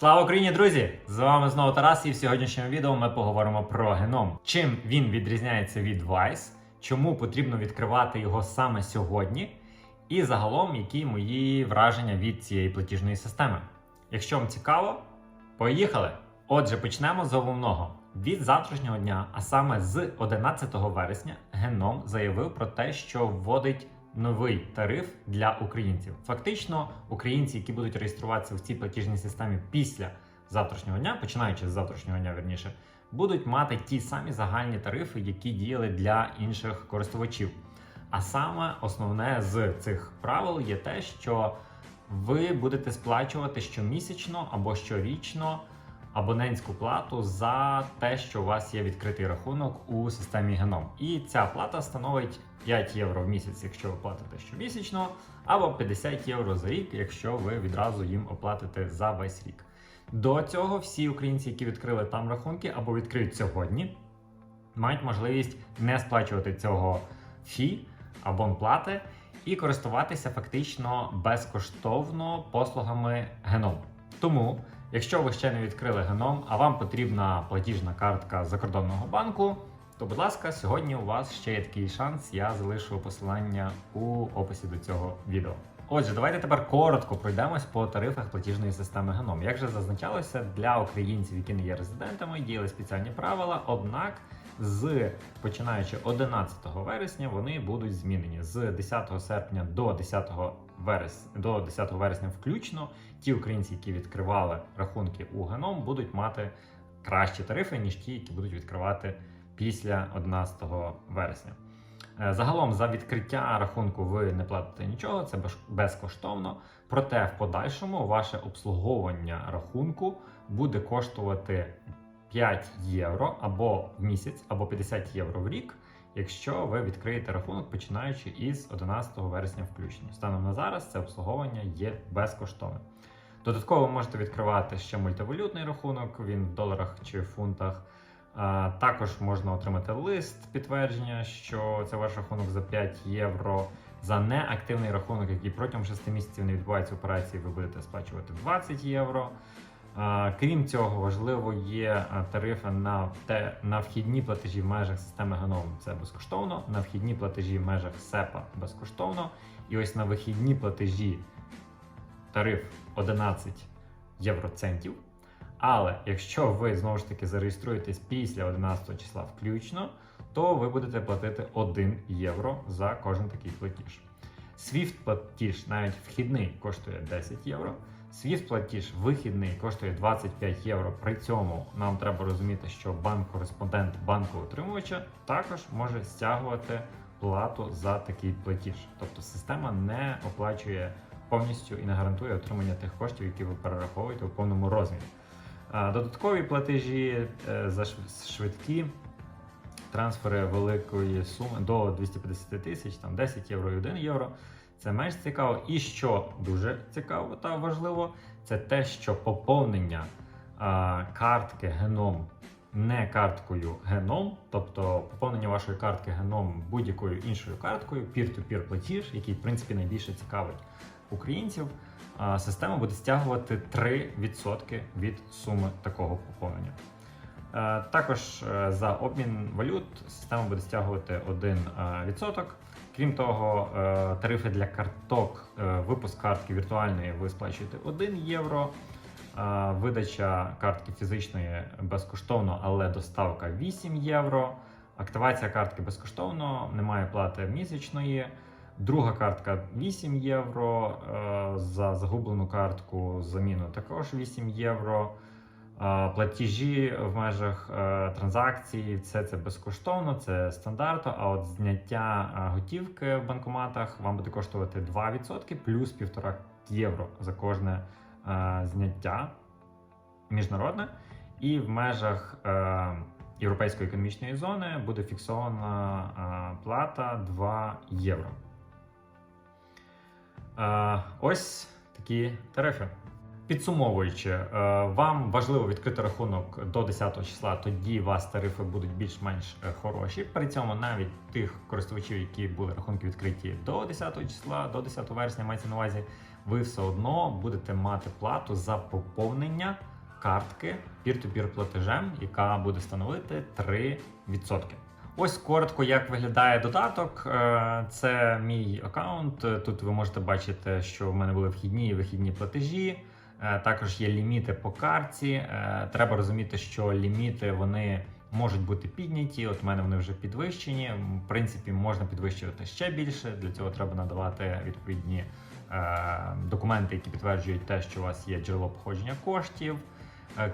Слава Україні, друзі! З вами знову Тарас, і в сьогоднішньому відео ми поговоримо про геном. Чим він відрізняється від Vice, чому потрібно відкривати його саме сьогодні, і загалом, які мої враження від цієї платіжної системи. Якщо вам цікаво, поїхали! Отже, почнемо з головного. Від завтрашнього дня, а саме з 11 вересня, Геном заявив про те, що вводить новий тариф для українців. Фактично, українці, які будуть реєструватися в цій платіжній системі після завтрашнього дня, починаючи з завтрашнього дня, верніше, будуть мати ті самі загальні тарифи, які діяли для інших користувачів. А саме основне з цих правил є те, що ви будете сплачувати щомісячно або щорічно абонентську плату за те, що у вас є відкритий рахунок у системі Genom. І ця плата становить 5 євро в місяць, якщо ви платите щомісячно, або 50 євро за рік, якщо ви відразу їм оплатите за весь рік. До цього всі українці, які відкрили там рахунки або відкриють сьогодні, мають можливість не сплачувати цього фі абонплати і користуватися фактично безкоштовно послугами Genom. Тому, якщо ви ще не відкрили Genom, а вам потрібна платіжна картка закордонного банку, то, будь ласка, сьогодні у вас ще є такий шанс. Я залишу посилання у описі до цього відео. Отже, давайте тепер коротко пройдемось по тарифах платіжної системи Genom. Як вже зазначалося, для українців, які не є резидентами, діяли спеціальні правила. Однак, з починаючи 11 вересня, вони будуть змінені з 10 серпня до 10 вересня до 10 вересня включно. Ті українці, які відкривали рахунки у Genom, будуть мати кращі тарифи ніж ті, які будуть відкривати після 11 вересня. Е, Загалом за відкриття рахунку ви не платите нічого, це без- безкоштовно. Проте в подальшому ваше обслуговування рахунку буде коштувати 5 євро або в місяць, або 50 євро в рік, якщо ви відкриєте рахунок починаючи із 11 вересня включно. Станом на зараз це обслуговування є безкоштовним. Додатково ви можете відкривати ще мультивалютний рахунок, він в доларах чи фунтах. Також можна отримати лист підтвердження, що це ваш рахунок за 5 євро. За неактивний рахунок, який протягом 6 місяців не відбувається операції, ви будете сплачувати 20 євро. Крім цього, важливо є тарифи на те на вхідні платежі в межах системи Genom це безкоштовно, на вхідні платежі в межах СЕПА безкоштовно. І ось на вихідні платежі тариф 11 євроцентів. Але якщо ви знову ж таки зареєструєтесь після 11 числа включно, то ви будете платити 1 євро за кожен такий платіж. Swift платіж навіть вхідний коштує 10 євро. Swift платіж вихідний коштує 25 євро. При цьому нам треба розуміти, що банк-кореспондент банку отримувача також може стягувати плату за такий платіж. Тобто система не оплачує повністю і не гарантує отримання тих коштів, які ви перераховуєте у повному розмірі. Додаткові платежі е, за швидкі трансфери великої суми до 250 тисяч, там 10 євро і 1 євро. Це менш цікаво. І що дуже цікаво та важливо, це те, що поповнення а, картки Genom не карткою Genom, тобто поповнення вашої картки Genom будь-якою іншою карткою, peer-to-peer платіж, який в принципі найбільше цікавить українців. а, Система буде стягувати 3% від суми такого поповнення. Е, Також е, за обмін валют система буде стягувати 1%. Крім того, е, тарифи для карток, е, випуск картки віртуальної ви сплачуєте 1 євро. Е, Видача картки фізичної безкоштовно, але доставка 8 євро. Активація картки безкоштовно, немає плати місячної. Друга картка 8 євро. За загублену картку заміну також 8 євро. Платежі в межах е, транзакцій, все це безкоштовно, це стандартно. А от зняття е, готівки в банкоматах вам буде коштувати 2% плюс 1,5 євро за кожне е, зняття міжнародне. І в межах Європейської економічної зони буде фіксована плата 2 євро. Ось такі тарифи. Підсумовуючи, е, вам важливо відкрити рахунок до 10 числа, тоді у вас тарифи будуть більш-менш е, хороші. При цьому навіть тих користувачів, які були рахунки відкриті до 10 числа, до 10 вересня, мається на увазі, ви все одно будете мати плату за поповнення картки peer-to-peer платежем, яка буде становити 3%. Ось коротко, як виглядає додаток. Е, Це мій аккаунт. Тут ви можете бачити, що в мене були вхідні і вихідні платежі. Е, Також є ліміти по картці. Е, Треба розуміти, що ліміти вони можуть бути підняті. От в мене вони вже підвищені. В принципі, можна підвищувати ще більше. Для цього треба надавати відповідні е, документи, які підтверджують те, що у вас є джерело походження коштів.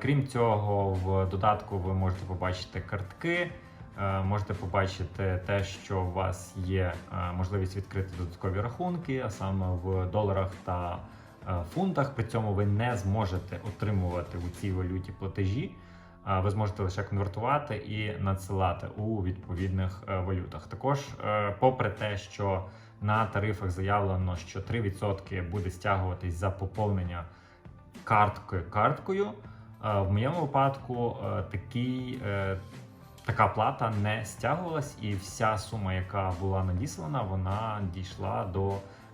Крім цього, в додатку ви можете побачити картки. Можете побачити те, що у вас є можливість відкрити додаткові рахунки, а саме в доларах та фунтах. При цьому ви не зможете отримувати у цій валюті платежі. Ви зможете лише конвертувати і надсилати у відповідних е, валютах. Також, е, попри те, що на тарифах заявлено, що 3% буде стягуватись за поповнення карткою карткою. е, В моєму випадку е, такий, е, така плата не стягувалась, і вся сума, яка була надіслана, вона дійшла до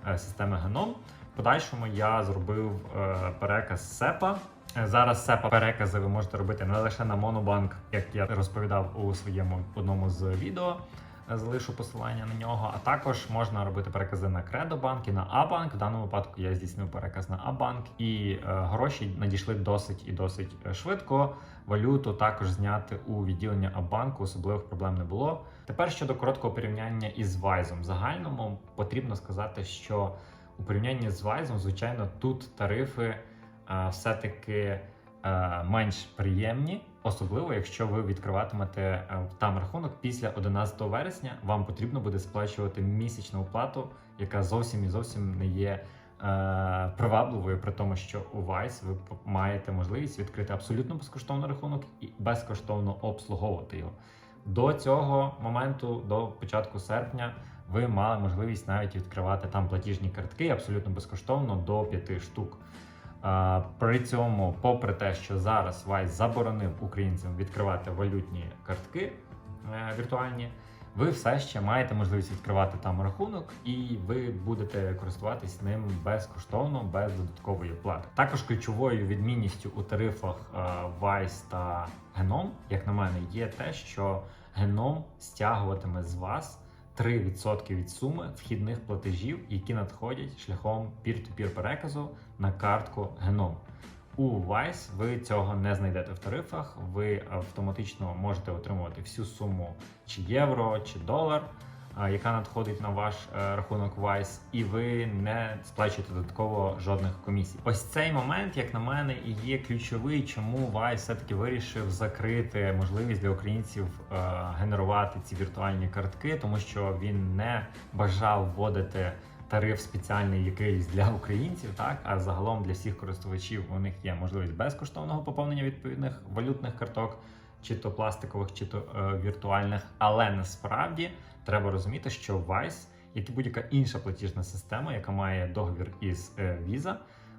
е, системи Геном. Подальшому я зробив е, переказ СЕПа. Е, Зараз СЕПа перекази ви можете робити не лише на Монобанк, як я розповідав у своєму одному з відео. Е, Залишу посилання на нього, а також можна робити перекази на Кредобанк і на Абанк. В даному випадку я здійснив переказ на Абанк, і е, гроші надійшли досить і досить швидко. Валюту також зняти у відділення Абанку, особливих проблем не було. Тепер щодо короткого порівняння із Вайзом. Загальному потрібно сказати, що у порівнянні з Вайзом, звичайно, тут тарифи е, все-таки е, менш приємні, особливо якщо ви відкриватимете е, там рахунок після 11 вересня. Вам потрібно буде сплачувати місячну оплату, яка зовсім і зовсім не є. Привабливою при тому, що у Vice ви маєте можливість відкрити абсолютно безкоштовний рахунок і безкоштовно обслуговувати його. До цього моменту, до початку серпня, ви мали можливість навіть відкривати там платіжні картки абсолютно безкоштовно до 5 штук. При цьому, попри те, що зараз Vice заборонив українцям відкривати валютні картки е, віртуальні, ви все ще маєте можливість відкривати там рахунок, і ви будете користуватись ним безкоштовно, без додаткової плати. Також ключовою відмінністю у тарифах е, Vice та Genom, як на мене, є те, що Genom стягуватиме з вас 3% від суми вхідних платежів, які надходять шляхом peer-to-peer переказу на картку Геном. У Vice ви цього не знайдете в тарифах. Ви автоматично можете отримувати всю суму чи євро, чи долар, яка надходить на ваш е, рахунок Vice, і ви не сплачуєте додатково жодних комісій. Ось цей момент, як на мене, і є ключовий, чому Vice все-таки вирішив закрити можливість для українців е, генерувати ці віртуальні картки, тому що він не бажав вводити тариф спеціальний якийсь для українців, так а загалом для всіх користувачів у них є можливість безкоштовного поповнення відповідних валютних карток, чи то пластикових, чи то е, віртуальних. Але насправді треба розуміти, що Vice, як і будь-яка інша платіжна система, яка має договір із е, Visa,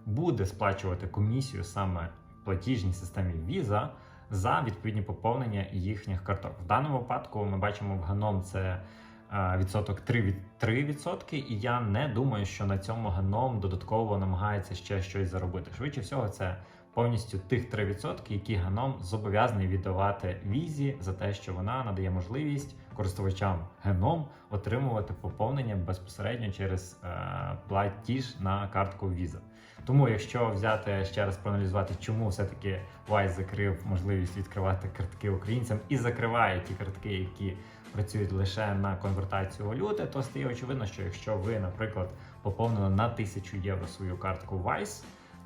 буде сплачувати комісію саме платіжній системі Visa за відповідні поповнення їхніх карток. В даному випадку ми бачимо в Ганом це е, відсоток 3 від 3%, і я не думаю, що на цьому геном додатково намагається ще щось заробити. Швидше всього, це повністю тих 3%, які геном зобов'язаний віддавати візі за те, що вона надає можливість користувачам геном отримувати поповнення безпосередньо через е, платіж на картку Visa. Тому, якщо взяти ще раз проаналізувати, чому все-таки Wise закрив можливість відкривати картки українцям і закриває ті картки, які працюють лише на конвертацію валюти, то стає очевидно, що якщо ви, наприклад, поповнили на 1000 євро свою картку Vice,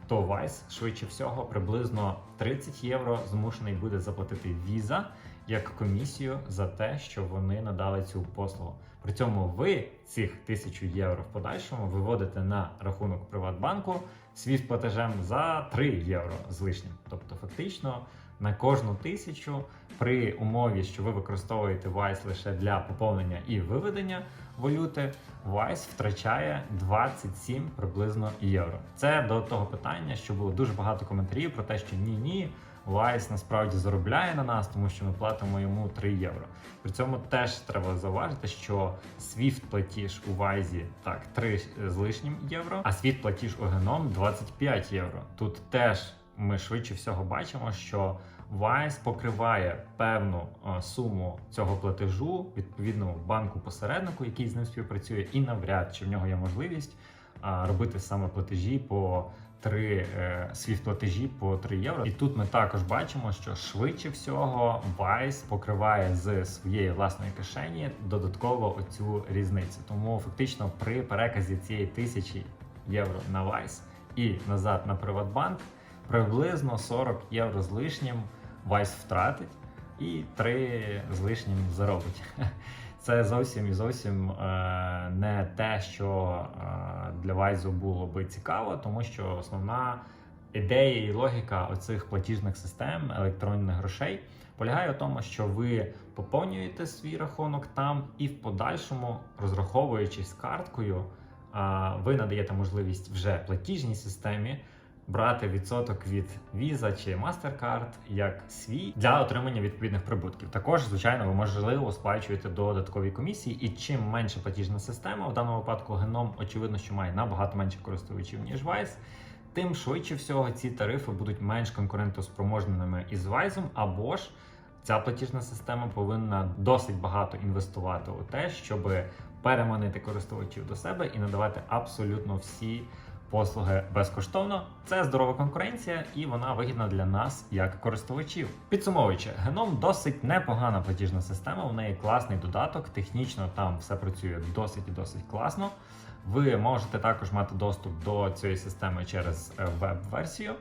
то Вайс швидше всього приблизно 30 євро змушений буде заплатити віза як комісію за те, що вони надали цю послугу. При цьому ви цих 1000 євро в подальшому виводите на рахунок Приватбанку свій платежем за 3 євро з лишнім. Тобто, фактично на кожну тисячу при умові, що ви використовуєте Vice лише для поповнення і виведення валюти, Vice втрачає 27 приблизно євро. Це до того питання, що було дуже багато коментарів про те, що ні, ні. Vice насправді заробляє на нас, тому що ми платимо йому 3 євро. При цьому теж треба зауважити, що SWIFT платіж у Вайзі так 3 з лишнім євро, а SWIFT платіж у Genom 25 євро. Тут теж ми швидше всього бачимо, що Wise покриває певну е, суму цього платежу відповідному банку посереднику, який з ним співпрацює, і навряд чи в нього є можливість робити саме платежі по 3 е, свіфт платежі по 3 євро. І тут ми також бачимо, що швидше всього Wise покриває з своєї власної кишені додатково оцю різницю. Тому фактично при переказі цієї тисячі євро на Wise і назад на Приватбанк приблизно 40 євро з лишнім Wise втратить і 3 з лишнім заробить. Це зовсім і зовсім е, не те, що е, для Вайзу було би цікаво, тому що основна ідея і логіка оцих платіжних систем електронних грошей полягає в тому, що ви поповнюєте свій рахунок там, і в подальшому, розраховуючись карткою, е, ви надаєте можливість вже платіжній системі брати відсоток від Visa чи MasterCard як свій для отримання відповідних прибутків. Також, звичайно, ви можливо сплачуєте додаткові комісії, і чим менша платіжна система, в даному випадку геном, очевидно, що має набагато менше користувачів, ніж Wise, тим швидше всього ці тарифи будуть менш конкурентоспроможними із Wise, або ж ця платіжна система повинна досить багато інвестувати у те, щоб переманити користувачів до себе і надавати абсолютно всі послуги безкоштовно. Це здорова конкуренція, і вона вигідна для нас як користувачів. Підсумовуючи, геном досить непогана платіжна система. У неї класний додаток. Технічно там все працює досить і досить класно. Ви можете також мати доступ до цієї системи через е, веб-версію.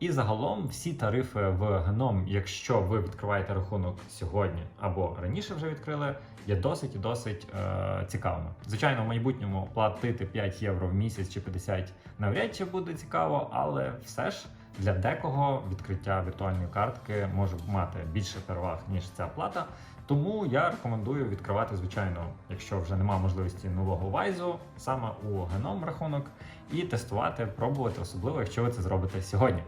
І загалом всі тарифи в геном, якщо ви відкриваєте рахунок сьогодні або раніше вже відкрили, є досить і досить е, цікавими. Звичайно, в майбутньому платити 5 євро в місяць чи 50 навряд чи буде цікаво, але все ж для декого відкриття віртуальної картки може мати більше переваг ніж ця плата. Тому я рекомендую відкривати, звичайно, якщо вже немає можливості нового вайзу, саме у геном рахунок, і тестувати, пробувати, особливо, якщо ви це зробите сьогодні.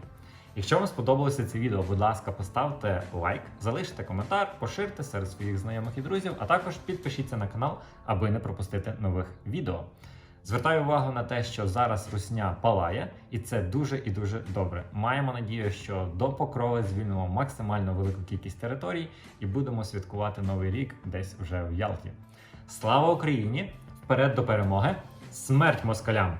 Якщо вам сподобалося це відео, будь ласка, поставте лайк, залиште коментар, поширте серед своїх знайомих і друзів, а також підпишіться на канал, аби не пропустити нових відео. Звертаю увагу на те, що зараз русня палає, і це дуже і дуже добре. Маємо надію, що до покрови звільнимо максимально велику кількість територій і будемо святкувати новий рік десь вже в Ялті. Слава Україні! Вперед до перемоги! Смерть москалям!